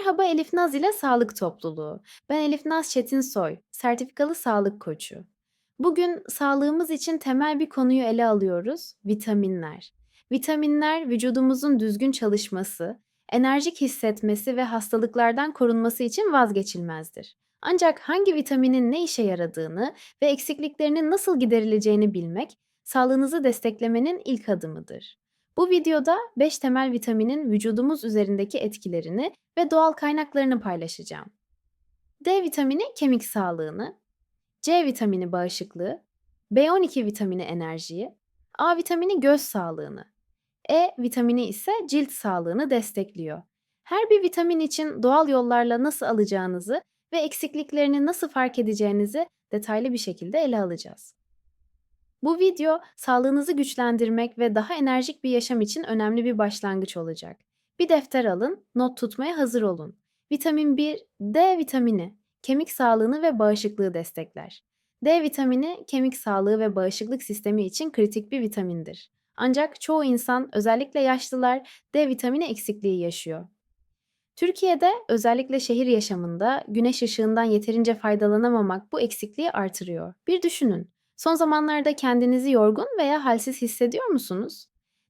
Merhaba Elif Naz ile Sağlık Topluluğu. Ben Elif Naz Çetinsoy, sertifikalı sağlık koçu. Bugün sağlığımız için temel bir konuyu ele alıyoruz, vitaminler. Vitaminler vücudumuzun düzgün çalışması, enerjik hissetmesi ve hastalıklardan korunması için vazgeçilmezdir. Ancak hangi vitaminin ne işe yaradığını ve eksikliklerinin nasıl giderileceğini bilmek, sağlığınızı desteklemenin ilk adımıdır. Bu videoda 5 temel vitaminin vücudumuz üzerindeki etkilerini ve doğal kaynaklarını paylaşacağım. D vitamini kemik sağlığını, C vitamini bağışıklığı, B12 vitamini enerjiyi, A vitamini göz sağlığını, E vitamini ise cilt sağlığını destekliyor. Her bir vitamin için doğal yollarla nasıl alacağınızı ve eksikliklerini nasıl fark edeceğinizi detaylı bir şekilde ele alacağız. Bu video sağlığınızı güçlendirmek ve daha enerjik bir yaşam için önemli bir başlangıç olacak. Bir defter alın, not tutmaya hazır olun. Vitamin 1, D vitamini, kemik sağlığını ve bağışıklığı destekler. D vitamini, kemik sağlığı ve bağışıklık sistemi için kritik bir vitamindir. Ancak çoğu insan, özellikle yaşlılar, D vitamini eksikliği yaşıyor. Türkiye'de özellikle şehir yaşamında güneş ışığından yeterince faydalanamamak bu eksikliği artırıyor. Bir düşünün. Son zamanlarda kendinizi yorgun veya halsiz hissediyor musunuz?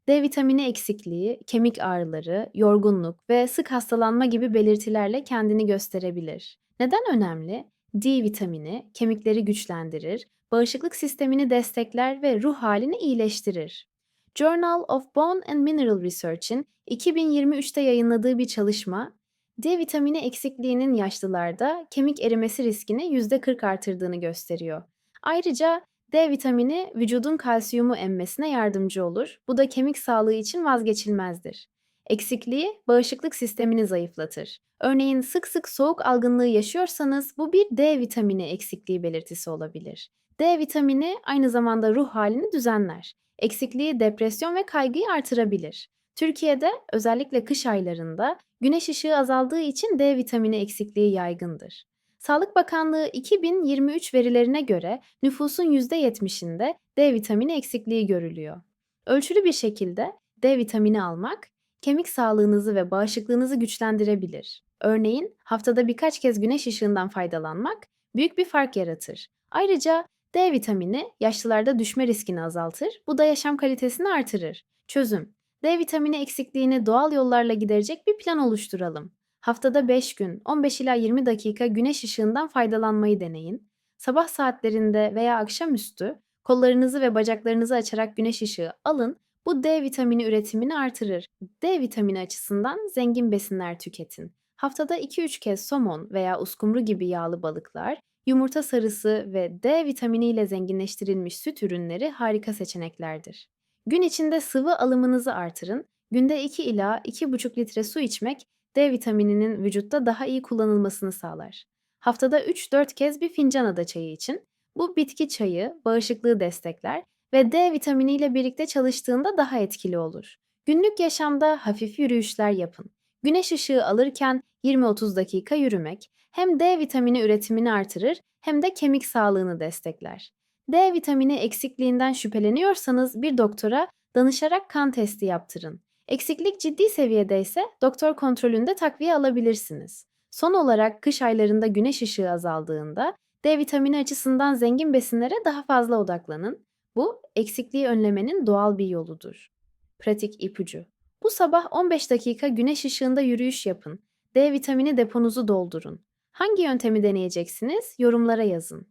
D vitamini eksikliği, kemik ağrıları, yorgunluk ve sık hastalanma gibi belirtilerle kendini gösterebilir. Neden önemli? D vitamini kemikleri güçlendirir, bağışıklık sistemini destekler ve ruh halini iyileştirir. Journal of Bone and Mineral Research'in 2023'te yayınladığı bir çalışma, D vitamini eksikliğinin yaşlılarda kemik erimesi riskini %40 artırdığını gösteriyor. Ayrıca D vitamini vücudun kalsiyumu emmesine yardımcı olur. Bu da kemik sağlığı için vazgeçilmezdir. Eksikliği bağışıklık sistemini zayıflatır. Örneğin sık sık soğuk algınlığı yaşıyorsanız bu bir D vitamini eksikliği belirtisi olabilir. D vitamini aynı zamanda ruh halini düzenler. Eksikliği depresyon ve kaygıyı artırabilir. Türkiye'de özellikle kış aylarında güneş ışığı azaldığı için D vitamini eksikliği yaygındır. Sağlık Bakanlığı 2023 verilerine göre nüfusun %70'inde D vitamini eksikliği görülüyor. Ölçülü bir şekilde D vitamini almak kemik sağlığınızı ve bağışıklığınızı güçlendirebilir. Örneğin haftada birkaç kez güneş ışığından faydalanmak büyük bir fark yaratır. Ayrıca D vitamini yaşlılarda düşme riskini azaltır, bu da yaşam kalitesini artırır. Çözüm D vitamini eksikliğini doğal yollarla giderecek bir plan oluşturalım. Haftada 5 gün 15 ila 20 dakika güneş ışığından faydalanmayı deneyin. Sabah saatlerinde veya akşamüstü kollarınızı ve bacaklarınızı açarak güneş ışığı alın. Bu D vitamini üretimini artırır. D vitamini açısından zengin besinler tüketin. Haftada 2-3 kez somon veya uskumru gibi yağlı balıklar, yumurta sarısı ve D vitamini ile zenginleştirilmiş süt ürünleri harika seçeneklerdir. Gün içinde sıvı alımınızı artırın. Günde 2 ila 2,5 litre su içmek D vitamininin vücutta daha iyi kullanılmasını sağlar. Haftada 3-4 kez bir fincan ada çayı için bu bitki çayı bağışıklığı destekler ve D vitamini ile birlikte çalıştığında daha etkili olur. Günlük yaşamda hafif yürüyüşler yapın. Güneş ışığı alırken 20-30 dakika yürümek hem D vitamini üretimini artırır hem de kemik sağlığını destekler. D vitamini eksikliğinden şüpheleniyorsanız bir doktora danışarak kan testi yaptırın. Eksiklik ciddi seviyede ise doktor kontrolünde takviye alabilirsiniz. Son olarak kış aylarında güneş ışığı azaldığında D vitamini açısından zengin besinlere daha fazla odaklanın. Bu eksikliği önlemenin doğal bir yoludur. Pratik ipucu. Bu sabah 15 dakika güneş ışığında yürüyüş yapın. D vitamini deponuzu doldurun. Hangi yöntemi deneyeceksiniz? Yorumlara yazın.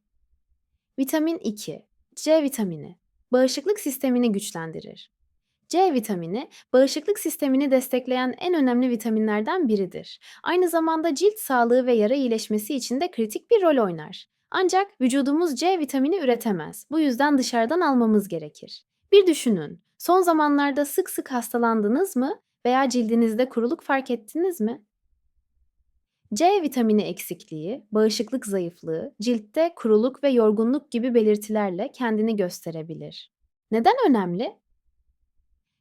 Vitamin 2. C vitamini. Bağışıklık sistemini güçlendirir. C vitamini, bağışıklık sistemini destekleyen en önemli vitaminlerden biridir. Aynı zamanda cilt sağlığı ve yara iyileşmesi için de kritik bir rol oynar. Ancak vücudumuz C vitamini üretemez. Bu yüzden dışarıdan almamız gerekir. Bir düşünün. Son zamanlarda sık sık hastalandınız mı veya cildinizde kuruluk fark ettiniz mi? C vitamini eksikliği, bağışıklık zayıflığı, ciltte kuruluk ve yorgunluk gibi belirtilerle kendini gösterebilir. Neden önemli?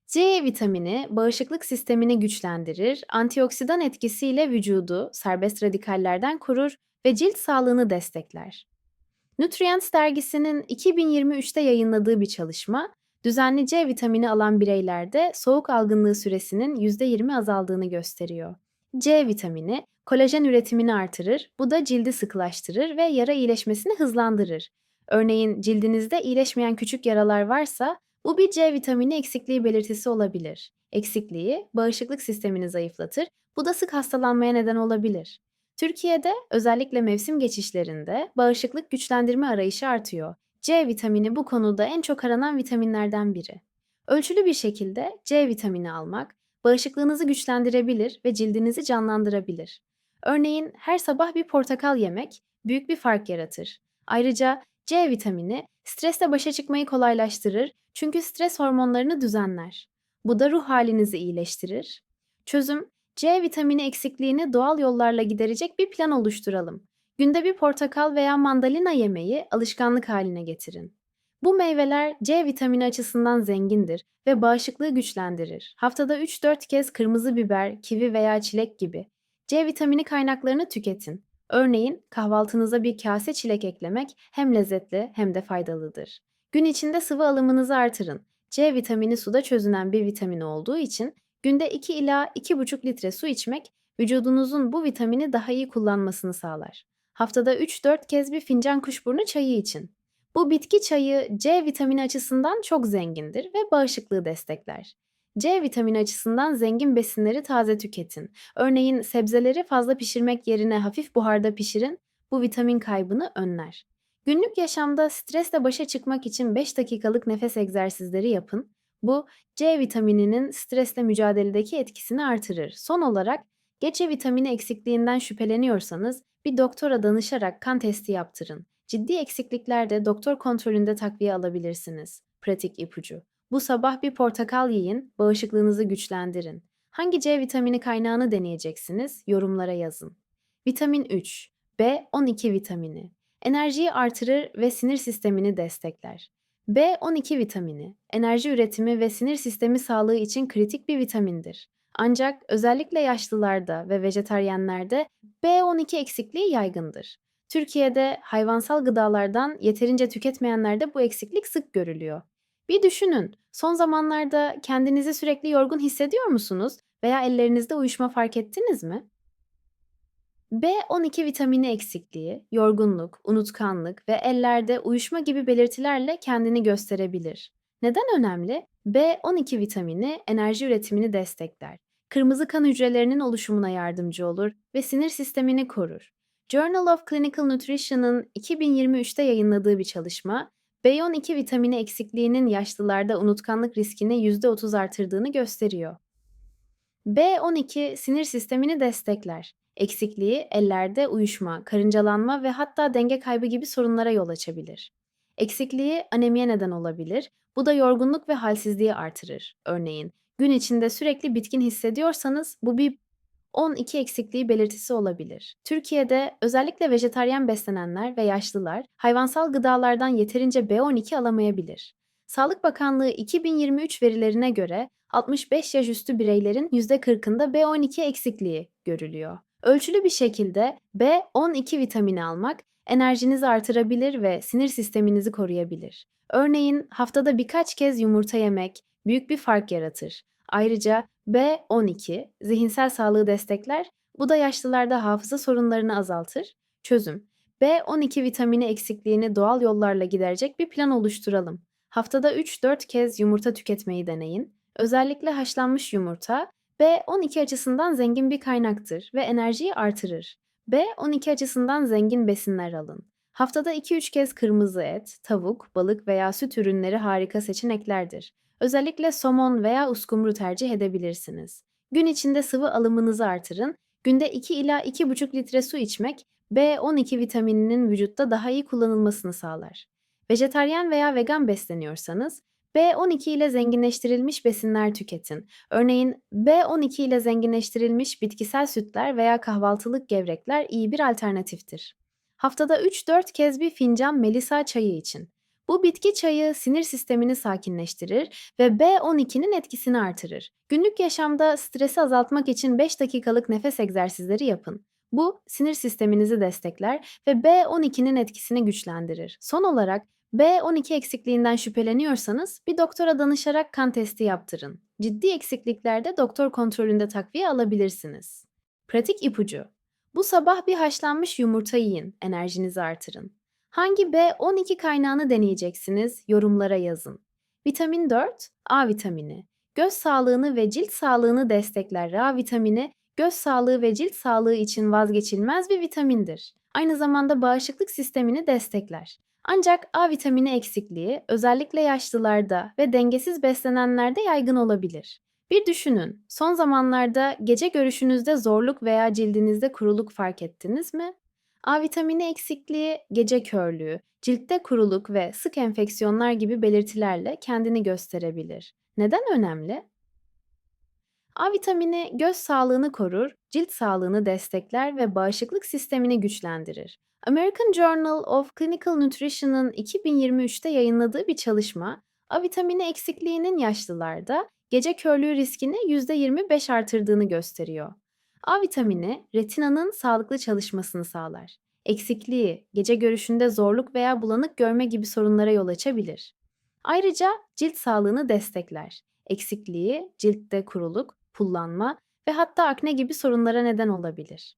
C vitamini bağışıklık sistemini güçlendirir, antioksidan etkisiyle vücudu serbest radikallerden korur ve cilt sağlığını destekler. Nutrients dergisinin 2023'te yayınladığı bir çalışma, düzenli C vitamini alan bireylerde soğuk algınlığı süresinin %20 azaldığını gösteriyor. C vitamini kolajen üretimini artırır, bu da cildi sıkılaştırır ve yara iyileşmesini hızlandırır. Örneğin cildinizde iyileşmeyen küçük yaralar varsa bu bir C vitamini eksikliği belirtisi olabilir. Eksikliği bağışıklık sistemini zayıflatır, bu da sık hastalanmaya neden olabilir. Türkiye'de özellikle mevsim geçişlerinde bağışıklık güçlendirme arayışı artıyor. C vitamini bu konuda en çok aranan vitaminlerden biri. Ölçülü bir şekilde C vitamini almak bağışıklığınızı güçlendirebilir ve cildinizi canlandırabilir. Örneğin her sabah bir portakal yemek büyük bir fark yaratır. Ayrıca C vitamini stresle başa çıkmayı kolaylaştırır çünkü stres hormonlarını düzenler. Bu da ruh halinizi iyileştirir. Çözüm C vitamini eksikliğini doğal yollarla giderecek bir plan oluşturalım. Günde bir portakal veya mandalina yemeği alışkanlık haline getirin. Bu meyveler C vitamini açısından zengindir ve bağışıklığı güçlendirir. Haftada 3-4 kez kırmızı biber, kivi veya çilek gibi C vitamini kaynaklarını tüketin. Örneğin kahvaltınıza bir kase çilek eklemek hem lezzetli hem de faydalıdır. Gün içinde sıvı alımınızı artırın. C vitamini suda çözünen bir vitamin olduğu için günde 2 ila 2,5 litre su içmek vücudunuzun bu vitamini daha iyi kullanmasını sağlar. Haftada 3-4 kez bir fincan kuşburnu çayı için. Bu bitki çayı C vitamini açısından çok zengindir ve bağışıklığı destekler. C vitamini açısından zengin besinleri taze tüketin. Örneğin sebzeleri fazla pişirmek yerine hafif buharda pişirin, bu vitamin kaybını önler. Günlük yaşamda stresle başa çıkmak için 5 dakikalık nefes egzersizleri yapın. Bu C vitamininin stresle mücadeledeki etkisini artırır. Son olarak G vitamini eksikliğinden şüpheleniyorsanız bir doktora danışarak kan testi yaptırın. Ciddi eksikliklerde doktor kontrolünde takviye alabilirsiniz. Pratik ipucu. Bu sabah bir portakal yiyin, bağışıklığınızı güçlendirin. Hangi C vitamini kaynağını deneyeceksiniz? Yorumlara yazın. Vitamin 3, B12 vitamini. Enerjiyi artırır ve sinir sistemini destekler. B12 vitamini, enerji üretimi ve sinir sistemi sağlığı için kritik bir vitamindir. Ancak özellikle yaşlılarda ve vejetaryenlerde B12 eksikliği yaygındır. Türkiye'de hayvansal gıdalardan yeterince tüketmeyenlerde bu eksiklik sık görülüyor. Bir düşünün, son zamanlarda kendinizi sürekli yorgun hissediyor musunuz veya ellerinizde uyuşma fark ettiniz mi? B12 vitamini eksikliği, yorgunluk, unutkanlık ve ellerde uyuşma gibi belirtilerle kendini gösterebilir. Neden önemli? B12 vitamini enerji üretimini destekler. Kırmızı kan hücrelerinin oluşumuna yardımcı olur ve sinir sistemini korur. Journal of Clinical Nutrition'ın 2023'te yayınladığı bir çalışma, B12 vitamini eksikliğinin yaşlılarda unutkanlık riskini %30 artırdığını gösteriyor. B12 sinir sistemini destekler. Eksikliği ellerde uyuşma, karıncalanma ve hatta denge kaybı gibi sorunlara yol açabilir. Eksikliği anemiye neden olabilir. Bu da yorgunluk ve halsizliği artırır. Örneğin gün içinde sürekli bitkin hissediyorsanız bu bir 12 eksikliği belirtisi olabilir. Türkiye'de özellikle vejetaryen beslenenler ve yaşlılar hayvansal gıdalardan yeterince B12 alamayabilir. Sağlık Bakanlığı 2023 verilerine göre 65 yaş üstü bireylerin %40'ında B12 eksikliği görülüyor. Ölçülü bir şekilde B12 vitamini almak enerjinizi artırabilir ve sinir sisteminizi koruyabilir. Örneğin haftada birkaç kez yumurta yemek büyük bir fark yaratır. Ayrıca B12 zihinsel sağlığı destekler, bu da yaşlılarda hafıza sorunlarını azaltır. Çözüm B12 vitamini eksikliğini doğal yollarla giderecek bir plan oluşturalım. Haftada 3-4 kez yumurta tüketmeyi deneyin. Özellikle haşlanmış yumurta B12 açısından zengin bir kaynaktır ve enerjiyi artırır. B12 açısından zengin besinler alın. Haftada 2-3 kez kırmızı et, tavuk, balık veya süt ürünleri harika seçeneklerdir. Özellikle somon veya uskumru tercih edebilirsiniz. Gün içinde sıvı alımınızı artırın. Günde 2 ila 2,5 litre su içmek B12 vitamininin vücutta daha iyi kullanılmasını sağlar. Vejetaryen veya vegan besleniyorsanız B12 ile zenginleştirilmiş besinler tüketin. Örneğin B12 ile zenginleştirilmiş bitkisel sütler veya kahvaltılık gevrekler iyi bir alternatiftir. Haftada 3-4 kez bir fincan melisa çayı için. Bu bitki çayı sinir sistemini sakinleştirir ve B12'nin etkisini artırır. Günlük yaşamda stresi azaltmak için 5 dakikalık nefes egzersizleri yapın. Bu sinir sisteminizi destekler ve B12'nin etkisini güçlendirir. Son olarak B12 eksikliğinden şüpheleniyorsanız bir doktora danışarak kan testi yaptırın. Ciddi eksikliklerde doktor kontrolünde takviye alabilirsiniz. Pratik ipucu. Bu sabah bir haşlanmış yumurta yiyin, enerjinizi artırın. Hangi B12 kaynağını deneyeceksiniz? Yorumlara yazın. Vitamin 4, A vitamini. Göz sağlığını ve cilt sağlığını destekler. A vitamini, göz sağlığı ve cilt sağlığı için vazgeçilmez bir vitamindir. Aynı zamanda bağışıklık sistemini destekler. Ancak A vitamini eksikliği özellikle yaşlılarda ve dengesiz beslenenlerde yaygın olabilir. Bir düşünün, son zamanlarda gece görüşünüzde zorluk veya cildinizde kuruluk fark ettiniz mi? A vitamini eksikliği, gece körlüğü, ciltte kuruluk ve sık enfeksiyonlar gibi belirtilerle kendini gösterebilir. Neden önemli? A vitamini göz sağlığını korur, cilt sağlığını destekler ve bağışıklık sistemini güçlendirir. American Journal of Clinical Nutrition'ın 2023'te yayınladığı bir çalışma, A vitamini eksikliğinin yaşlılarda gece körlüğü riskini %25 artırdığını gösteriyor. A vitamini retinanın sağlıklı çalışmasını sağlar. Eksikliği gece görüşünde zorluk veya bulanık görme gibi sorunlara yol açabilir. Ayrıca cilt sağlığını destekler. Eksikliği ciltte kuruluk, pullanma ve hatta akne gibi sorunlara neden olabilir.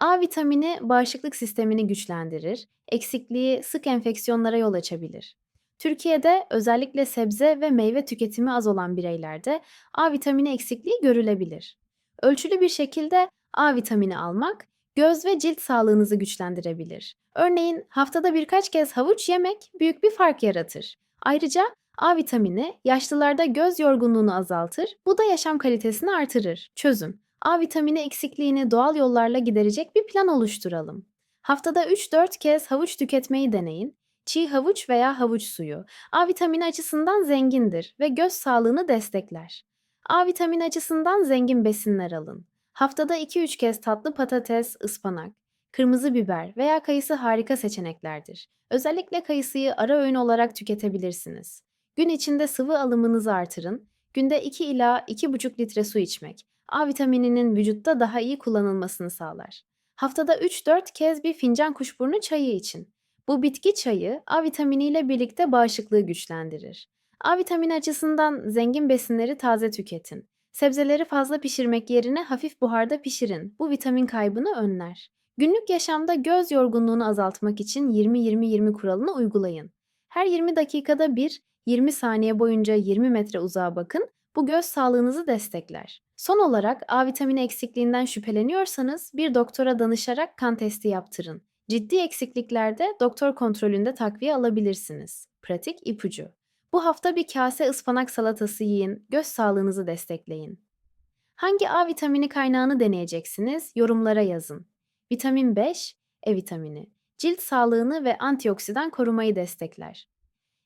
A vitamini bağışıklık sistemini güçlendirir, eksikliği sık enfeksiyonlara yol açabilir. Türkiye'de özellikle sebze ve meyve tüketimi az olan bireylerde A vitamini eksikliği görülebilir. Ölçülü bir şekilde A vitamini almak göz ve cilt sağlığınızı güçlendirebilir. Örneğin haftada birkaç kez havuç yemek büyük bir fark yaratır. Ayrıca A vitamini yaşlılarda göz yorgunluğunu azaltır, bu da yaşam kalitesini artırır. Çözüm A vitamini eksikliğini doğal yollarla giderecek bir plan oluşturalım. Haftada 3-4 kez havuç tüketmeyi deneyin. Çiğ havuç veya havuç suyu A vitamini açısından zengindir ve göz sağlığını destekler. A vitamini açısından zengin besinler alın. Haftada 2-3 kez tatlı patates, ıspanak, kırmızı biber veya kayısı harika seçeneklerdir. Özellikle kayısıyı ara öğün olarak tüketebilirsiniz. Gün içinde sıvı alımınızı artırın. Günde 2 ila 2,5 litre su içmek A vitamininin vücutta daha iyi kullanılmasını sağlar. Haftada 3-4 kez bir fincan kuşburnu çayı için. Bu bitki çayı A vitaminiyle birlikte bağışıklığı güçlendirir. A vitamini açısından zengin besinleri taze tüketin. Sebzeleri fazla pişirmek yerine hafif buharda pişirin. Bu vitamin kaybını önler. Günlük yaşamda göz yorgunluğunu azaltmak için 20-20-20 kuralını uygulayın. Her 20 dakikada bir 20 saniye boyunca 20 metre uzağa bakın. Bu göz sağlığınızı destekler. Son olarak A vitamini eksikliğinden şüpheleniyorsanız bir doktora danışarak kan testi yaptırın. Ciddi eksikliklerde doktor kontrolünde takviye alabilirsiniz. Pratik ipucu. Bu hafta bir kase ıspanak salatası yiyin, göz sağlığınızı destekleyin. Hangi A vitamini kaynağını deneyeceksiniz? Yorumlara yazın. Vitamin 5, E vitamini. Cilt sağlığını ve antioksidan korumayı destekler.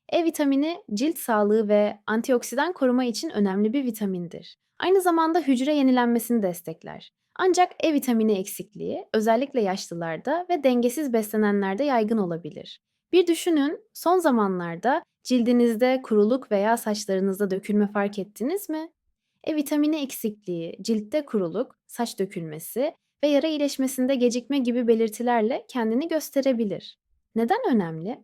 E vitamini cilt sağlığı ve antioksidan koruma için önemli bir vitamindir. Aynı zamanda hücre yenilenmesini destekler. Ancak E vitamini eksikliği özellikle yaşlılarda ve dengesiz beslenenlerde yaygın olabilir. Bir düşünün, son zamanlarda cildinizde kuruluk veya saçlarınızda dökülme fark ettiniz mi? E vitamini eksikliği, ciltte kuruluk, saç dökülmesi ve yara iyileşmesinde gecikme gibi belirtilerle kendini gösterebilir. Neden önemli?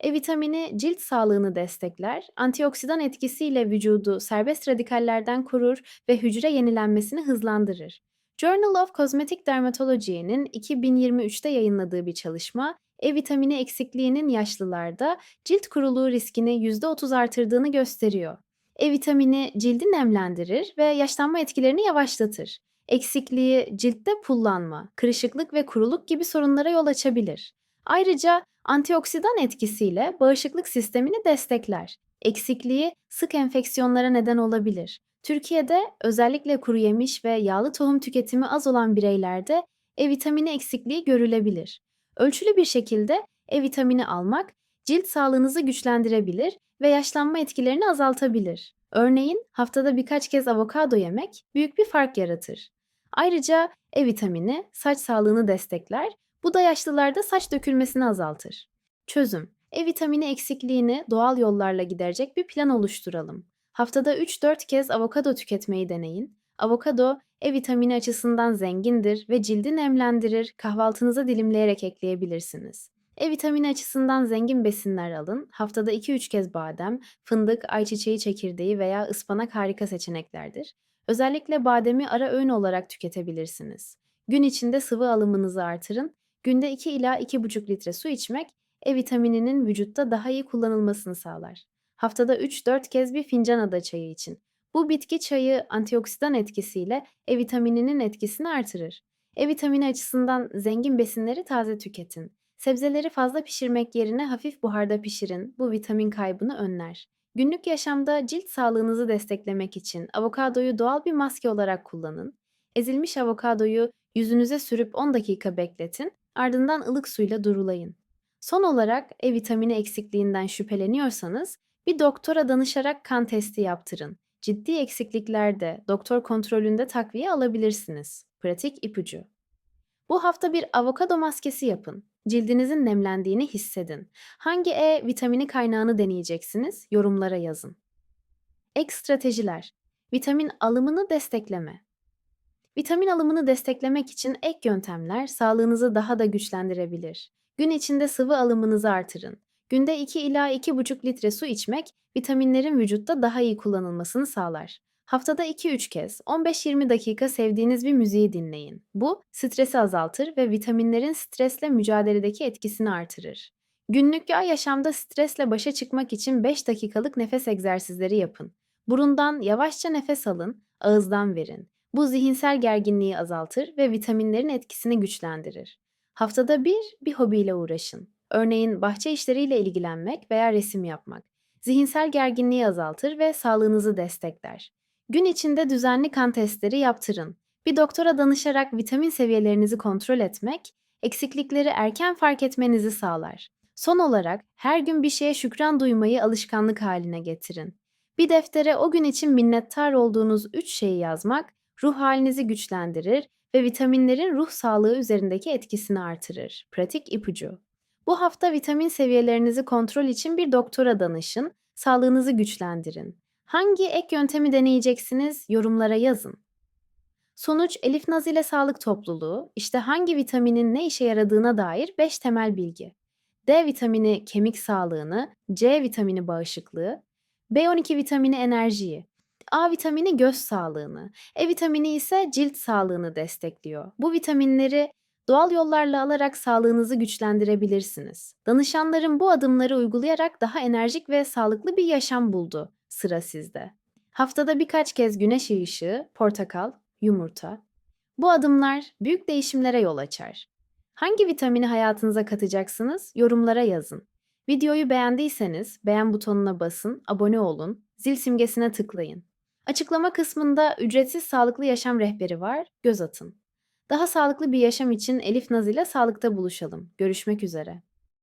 E vitamini cilt sağlığını destekler, antioksidan etkisiyle vücudu serbest radikallerden korur ve hücre yenilenmesini hızlandırır. Journal of Cosmetic Dermatology'nin 2023'te yayınladığı bir çalışma, E vitamini eksikliğinin yaşlılarda cilt kuruluğu riskini %30 artırdığını gösteriyor. E vitamini cildi nemlendirir ve yaşlanma etkilerini yavaşlatır. Eksikliği ciltte pullanma, kırışıklık ve kuruluk gibi sorunlara yol açabilir. Ayrıca antioksidan etkisiyle bağışıklık sistemini destekler. Eksikliği sık enfeksiyonlara neden olabilir. Türkiye'de özellikle kuru yemiş ve yağlı tohum tüketimi az olan bireylerde E vitamini eksikliği görülebilir. Ölçülü bir şekilde E vitamini almak cilt sağlığınızı güçlendirebilir ve yaşlanma etkilerini azaltabilir. Örneğin haftada birkaç kez avokado yemek büyük bir fark yaratır. Ayrıca E vitamini saç sağlığını destekler bu da yaşlılarda saç dökülmesini azaltır. Çözüm E vitamini eksikliğini doğal yollarla giderecek bir plan oluşturalım. Haftada 3-4 kez avokado tüketmeyi deneyin. Avokado E vitamini açısından zengindir ve cildi nemlendirir. Kahvaltınıza dilimleyerek ekleyebilirsiniz. E vitamini açısından zengin besinler alın. Haftada 2-3 kez badem, fındık, ayçiçeği çekirdeği veya ıspanak harika seçeneklerdir. Özellikle bademi ara öğün olarak tüketebilirsiniz. Gün içinde sıvı alımınızı artırın. Günde 2 ila 2,5 litre su içmek E vitamininin vücutta daha iyi kullanılmasını sağlar. Haftada 3-4 kez bir fincan ada çayı için. Bu bitki çayı antioksidan etkisiyle E vitamininin etkisini artırır. E vitamini açısından zengin besinleri taze tüketin. Sebzeleri fazla pişirmek yerine hafif buharda pişirin. Bu vitamin kaybını önler. Günlük yaşamda cilt sağlığınızı desteklemek için avokadoyu doğal bir maske olarak kullanın. Ezilmiş avokadoyu yüzünüze sürüp 10 dakika bekletin, ardından ılık suyla durulayın. Son olarak E vitamini eksikliğinden şüpheleniyorsanız bir doktora danışarak kan testi yaptırın. Ciddi eksikliklerde doktor kontrolünde takviye alabilirsiniz. Pratik ipucu. Bu hafta bir avokado maskesi yapın. Cildinizin nemlendiğini hissedin. Hangi E vitamini kaynağını deneyeceksiniz? Yorumlara yazın. Ek stratejiler. Vitamin alımını destekleme. Vitamin alımını desteklemek için ek yöntemler sağlığınızı daha da güçlendirebilir. Gün içinde sıvı alımınızı artırın. Günde 2 ila 2,5 litre su içmek vitaminlerin vücutta daha iyi kullanılmasını sağlar. Haftada 2-3 kez 15-20 dakika sevdiğiniz bir müziği dinleyin. Bu stresi azaltır ve vitaminlerin stresle mücadeledeki etkisini artırır. Günlük ya yaşamda stresle başa çıkmak için 5 dakikalık nefes egzersizleri yapın. Burundan yavaşça nefes alın, ağızdan verin. Bu zihinsel gerginliği azaltır ve vitaminlerin etkisini güçlendirir. Haftada bir bir hobiyle uğraşın. Örneğin bahçe işleriyle ilgilenmek veya resim yapmak. Zihinsel gerginliği azaltır ve sağlığınızı destekler. Gün içinde düzenli kan testleri yaptırın. Bir doktora danışarak vitamin seviyelerinizi kontrol etmek, eksiklikleri erken fark etmenizi sağlar. Son olarak her gün bir şeye şükran duymayı alışkanlık haline getirin. Bir deftere o gün için minnettar olduğunuz 3 şeyi yazmak ruh halinizi güçlendirir ve vitaminlerin ruh sağlığı üzerindeki etkisini artırır. Pratik ipucu. Bu hafta vitamin seviyelerinizi kontrol için bir doktora danışın, sağlığınızı güçlendirin. Hangi ek yöntemi deneyeceksiniz? Yorumlara yazın. Sonuç Elif Naz ile Sağlık Topluluğu, işte hangi vitaminin ne işe yaradığına dair 5 temel bilgi. D vitamini kemik sağlığını, C vitamini bağışıklığı, B12 vitamini enerjiyi, A vitamini göz sağlığını, E vitamini ise cilt sağlığını destekliyor. Bu vitaminleri doğal yollarla alarak sağlığınızı güçlendirebilirsiniz. Danışanların bu adımları uygulayarak daha enerjik ve sağlıklı bir yaşam buldu. Sıra sizde. Haftada birkaç kez güneş ışığı, portakal, yumurta. Bu adımlar büyük değişimlere yol açar. Hangi vitamini hayatınıza katacaksınız? Yorumlara yazın. Videoyu beğendiyseniz beğen butonuna basın, abone olun, zil simgesine tıklayın. Açıklama kısmında ücretsiz sağlıklı yaşam rehberi var, göz atın. Daha sağlıklı bir yaşam için Elif Naz ile sağlıkta buluşalım. Görüşmek üzere.